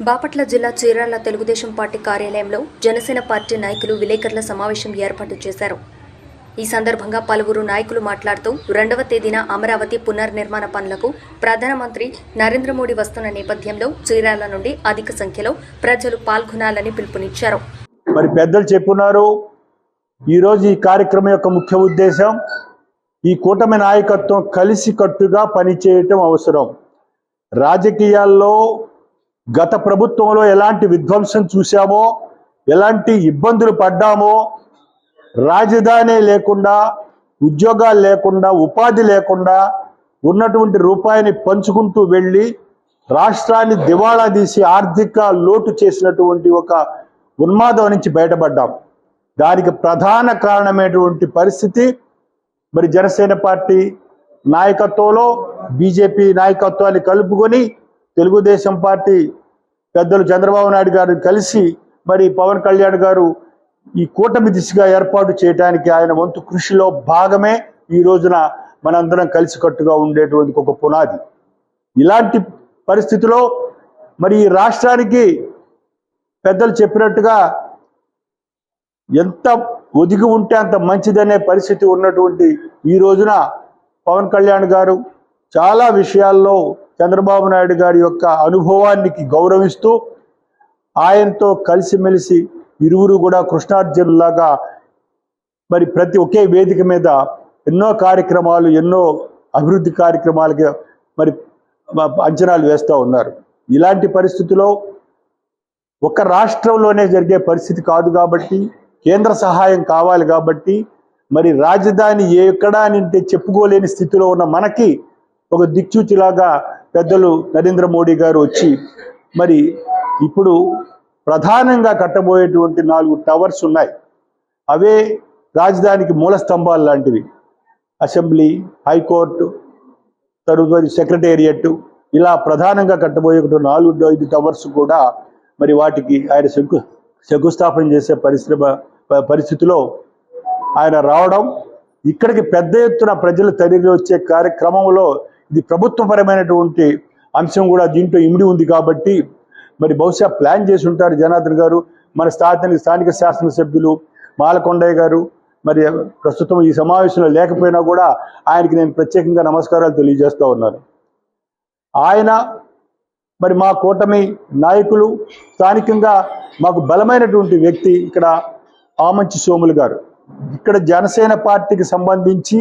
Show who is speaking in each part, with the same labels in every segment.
Speaker 1: బాపట్ల జిల్లా చీరాల తెలుగుదేశం పార్టీ కార్యాలయంలో జనసేన పార్టీ నాయకులు విలేకరుల సమావేశం ఏర్పాటు చేశారు. ఈ సందర్భంగా పలువురు నాయకులు మాట్లాడుతూ రెండవ తేదీన అమరావతి పునర్నిర్మాణ పనులకు ప్రధానమంత్రి నరేంద్ర మోడీ వస్తున్న నేపథ్యంలో చీరాల నుండి అధిక సంఖ్యలో ప్రజలు పాల్గొనాలని పిలుపునిచ్చారు.
Speaker 2: మరి పెద్దలు చెప్పున్నారు ఈరోజు ఈ కార్యక్రమం యొక్క ముఖ్య ఉద్దేశం ఈ కూటమి నాయకత్వం కలిసికట్టుగా పనిచేయటం అవసరం. రాజకీయాల్లో గత ప్రభుత్వంలో ఎలాంటి విధ్వంసం చూశామో ఎలాంటి ఇబ్బందులు పడ్డామో రాజధాని లేకుండా ఉద్యోగాలు లేకుండా ఉపాధి లేకుండా ఉన్నటువంటి రూపాయిని పంచుకుంటూ వెళ్ళి రాష్ట్రాన్ని దివాళా తీసి ఆర్థిక లోటు చేసినటువంటి ఒక ఉన్మాదం నుంచి బయటపడ్డాం. దానికి ప్రధాన కారణమైనటువంటి పరిస్థితి మరి జనసేన పార్టీ నాయకత్వంలో బీజేపీ నాయకత్వాన్ని కలుపుకొని తెలుగుదేశం పార్టీ పెద్దలు చంద్రబాబు నాయుడు గారు కలిసి మరి పవన్ కళ్యాణ్ గారు ఈ కూటమి దిశగా ఏర్పాటు చేయడానికి ఆయన వంతు కృషిలో భాగమే ఈ రోజున మనందరం కలిసికట్టుగా ఉండేటువంటి ఒక పునాది. ఇలాంటి పరిస్థితిలో మరి ఈ రాష్ట్రానికి పెద్దలు చెప్పినట్టుగా ఎంత ఒదిగి ఉంటే అంత మంచిదనే పరిస్థితి ఉన్నటువంటి ఈ రోజున పవన్ కళ్యాణ్ గారు చాలా విషయాల్లో చంద్రబాబు నాయుడు గారి యొక్క అనుభవానికి గౌరవిస్తూ ఆయనతో కలిసిమెలిసి ఇరువురు కూడా కృష్ణార్జునులాగా మరి ప్రతి ఒకే వేదిక మీద ఎన్నో కార్యక్రమాలు ఎన్నో అభివృద్ధి కార్యక్రమాలకి మరి అంచనాలు వేస్తూ ఉన్నారు. ఇలాంటి పరిస్థితిలో ఒక రాష్ట్రంలోనే జరిగే పరిస్థితి కాదు కాబట్టి కేంద్ర సహాయం కావాలి కాబట్టి మరి రాజధాని ఎక్కడా అంటే చెప్పుకోలేని స్థితిలో ఉన్న మనకి ఒక దిక్చూచిలాగా పెద్దలు నరేంద్ర మోడీ గారు వచ్చి మరి ఇప్పుడు ప్రధానంగా కట్టబోయేటువంటి నాలుగు టవర్స్ ఉన్నాయి. అవే రాజధానికి మూల స్తంభాలు లాంటివి. అసెంబ్లీ హైకోర్టు తరువాత సెక్రటేరియట్ ఇలా ప్రధానంగా కట్టబోయేటువంటి నాలుగు ఐదు టవర్స్ కూడా మరి వాటికి ఆయన శంకు శంకుస్థాపన చేసే పరిశ్రమ పరిస్థితిలో ఆయన రావడం ఇక్కడికి పెద్ద ఎత్తున ప్రజలు తరిగి వచ్చే కార్యక్రమంలో ఇది ప్రభుత్వపరమైనటువంటి అంశం కూడా దీంట్లో ఇమిడి ఉంది కాబట్టి మరి బహుశా ప్లాన్ చేసి ఉంటారు జనార్దన్ గారు. మన స్థానిక స్థానిక శాసనసభ్యులు మాలకొండయ్య గారు. మరి ప్రస్తుతం ఈ సమావేశంలో లేకపోయినా కూడా ఆయనకి నేను ప్రత్యేకంగా నమస్కారాలు తెలియజేస్తూ ఉన్నాను. ఆయన మరి మా కూటమి నాయకులు స్థానికంగా మాకు బలమైనటువంటి వ్యక్తి ఇక్కడ ఆమంచి సోములు గారు. ఇక్కడ జనసేన పార్టీకి సంబంధించి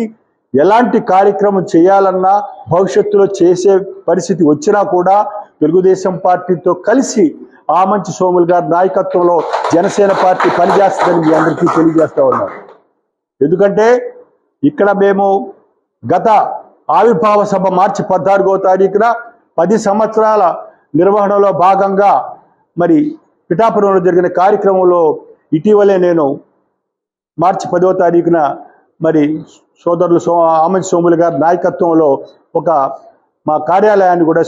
Speaker 2: ఎలాంటి కార్యక్రమం చేయాలన్నా భవిష్యత్తులో చేసే పరిస్థితి వచ్చినా కూడా తెలుగుదేశం పార్టీతో కలిసి ఆమంచి సోములు గారి నాయకత్వంలో జనసేన పార్టీ పనిచేస్తుందని మీ అందరికీ తెలియజేస్తూ ఉన్నారు ఎందుకంటే ఇక్కడ మేము గత ఆవిర్భావ సభ మార్చి పద్నాలుగో తారీఖున పది సంవత్సరాల నిర్వహణలో భాగంగా మరి పిఠాపురంలో జరిగిన కార్యక్రమంలో ఇటీవలే నేను మార్చి పదో తారీఖున మరి సోదరులు సో ఆమంచి సోములు గారి నాయకత్వంలో ఒక మా కార్యాలయాన్ని కూడా